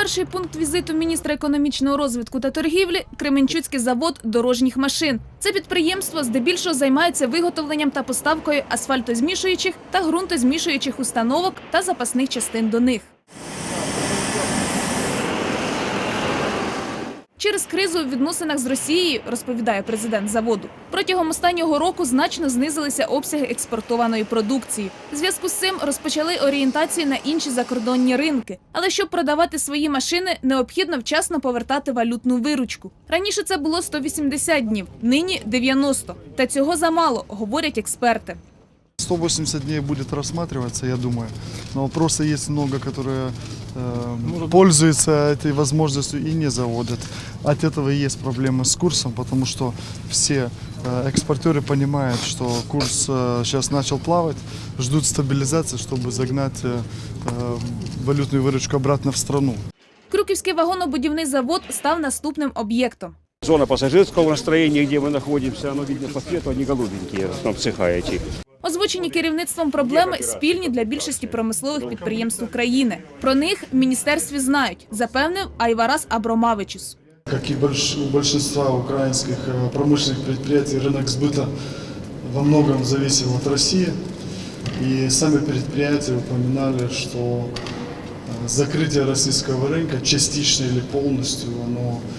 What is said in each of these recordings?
Перший пункт візиту міністра економічного розвитку та торгівлі Кременчуцький завод дорожніх машин. Це підприємство здебільшого займається виготовленням та поставкою асфальтозмішуючих та ґрунтозмішуючих установок та запасних частин до них. Через кризу у відносинах з Росією, розповідає президент заводу, протягом останнього року значно знизилися обсяги експортованої продукції. В зв'язку з цим розпочали орієнтацію на інші закордонні ринки. Але щоб продавати свої машини, необхідно вчасно повертати валютну виручку. Раніше це було 180 днів, нині 90. Та цього замало, говорять експерти. 180 дней будет рассматриваться, я думаю. Но просто есть много, которые пользуются этой возможностью и не заводят. От этого и есть проблемы с курсом, потому что все э, экспортеры понимают, что курс э, сейчас начал плавать, ждут стабилизации, чтобы загнать э, э, валютную выручку обратно в страну. Крюківський вагонобудівний завод став наступним об'єктом. Зона пассажирского настроения, где мы находимся, оно видно по свету, они голубенькие, в основном цеха эти. Озвучені керівництвом проблеми спільні для більшості промислових підприємств України. Про них в міністерстві знають, запевнив Айварас Абромавичус. Как и больш- у большинства украинских э, промышленных предприятий, рынок сбыта во многом зависел от России. И сами предприятия упоминали, что э, закрытие российского рынка, частично или полностью, оно э,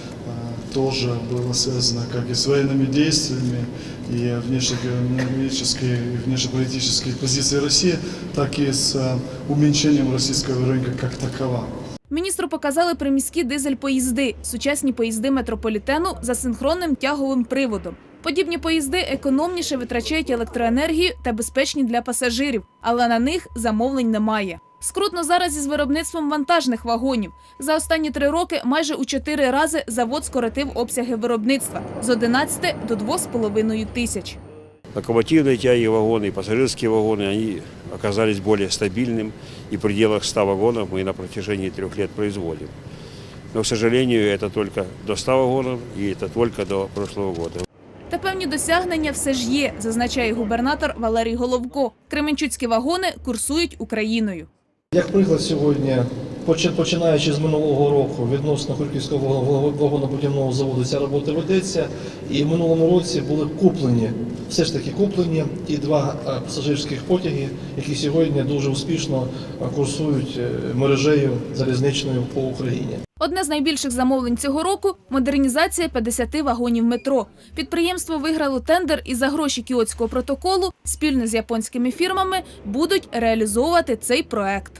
тоже было связано как и с военными действиями и внешнеэкономической и внешнеполитической позиции России, так и с э, уменьшением российского рынка как такового. Міністру показали приміські дизель-поїзди, сучасні поїзди метрополітену за синхронним тяговим приводом. Подібні поїзди економніше витрачають електроенергію та безпечні для пасажирів, але на них замовлень немає. Скрутно зараз із виробництвом вантажних вагонів. За останні три роки майже у чотири рази завод скоротив обсяги виробництва з 11 до 2,5 тисяч. Локомотивные тяги вагоны и пассажирские вагоны, они оказались более стабильным, и в пределах 100 вагонов мы на протяжении трех лет производим. Но, к сожалению, это только до 100 вагонов, и это только до прошлого года. Та певні досягнення все ж є, зазначає губернатор Валерій Головко. Кременчуцькі вагони курсують Україною. Як приклад сьогодні, починаючи з минулого року відносно Харківського ваг- вагонобудівного заводу, ця робота ведеться. І в минулому році були куплені, все ж таки куплені ті два е, пасажирських потяги, які сьогодні дуже успішно е, курсують е, мережею залізничною по Україні. Одне з найбільших замовлень цього року модернізація 50 вагонів метро. Підприємство виграло тендер і за гроші кіотського протоколу спільно з японськими фірмами будуть реалізовувати цей проект.